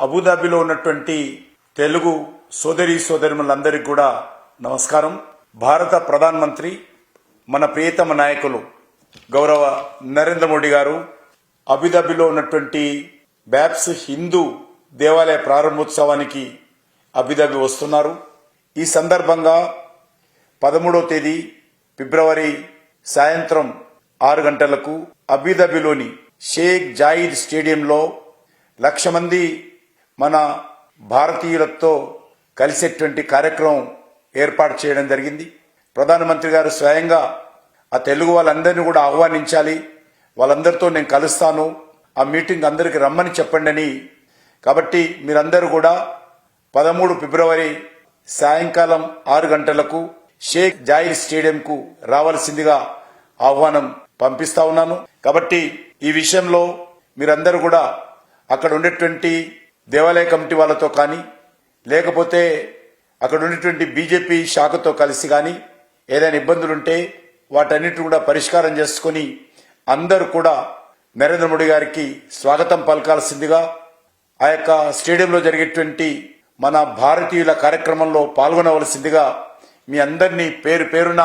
అబుదాబిలో ఉన్నటువంటి తెలుగు సోదరి సోదరిములందరికీ కూడా నమస్కారం. భారత ప్రధానమంత్రి మన ప్రియతమ నాయకులు గౌరవ నరేంద్ర మోడీ గారు అబుదాబిలో ఉన్నటువంటి బ్యాప్స్ హిందూ దేవాలయ ప్రారంభోత్సవానికి అబుదాబి వస్తున్నారు. ఈ సందర్భంగా పదమూడవ తేదీ ఫిబ్రవరి సాయంత్రం ఆరు గంటలకు అబుదాబిలోని షేక్ జాయిద్ స్టేడియంలో లక్ష మంది మన భారతీయులతో కలిసేటువంటి కార్యక్రమం ఏర్పాటు చేయడం జరిగింది. ప్రధానమంత్రి గారు స్వయంగా ఆ తెలుగు వాళ్ళందరినీ కూడా ఆహ్వానించాలి. వాళ్ళందరితో నేను కలుస్తాను. ఆ మీటింగ్ అందరికి రమ్మని చెప్పండి అని. కాబట్టి మీరందరూ కూడా పదమూడు ఫిబ్రవరి సాయంకాలం ఆరు గంటలకు షేక్ జాయిర్ స్టేడియంకు రావాల్సిందిగా ఆహ్వానం పంపిస్తా ఉన్నాను. కాబట్టి ఈ విషయంలో మీరందరూ కూడా అక్కడ ఉండేటువంటి దేవాలయ కమిటీ వాళ్ళతో కానీ లేకపోతే అక్కడ ఉన్నటువంటి బీజేపీ శాఖతో కలిసి కానీ ఏదైనా ఇబ్బందులుంటే వాటన్నిటిని కూడా పరిష్కారం చేసుకుని అందరూ కూడా నరేంద్ర మోడీ గారికి స్వాగతం పలకాల్సిందిగా ఆ యొక్క స్టేడియంలో జరిగేటువంటి మన భారతీయుల కార్యక్రమంలో పాల్గొనవలసిందిగా మీ అందరినీ పేరు పేరున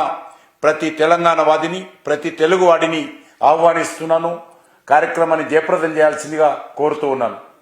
ప్రతి తెలంగాణ వాదిని ప్రతి తెలుగు వాడిని ఆహ్వానిస్తున్నాను. కార్యక్రమాన్ని జయప్రదం చేయాల్సిందిగా కోరుతూ ఉన్నాను.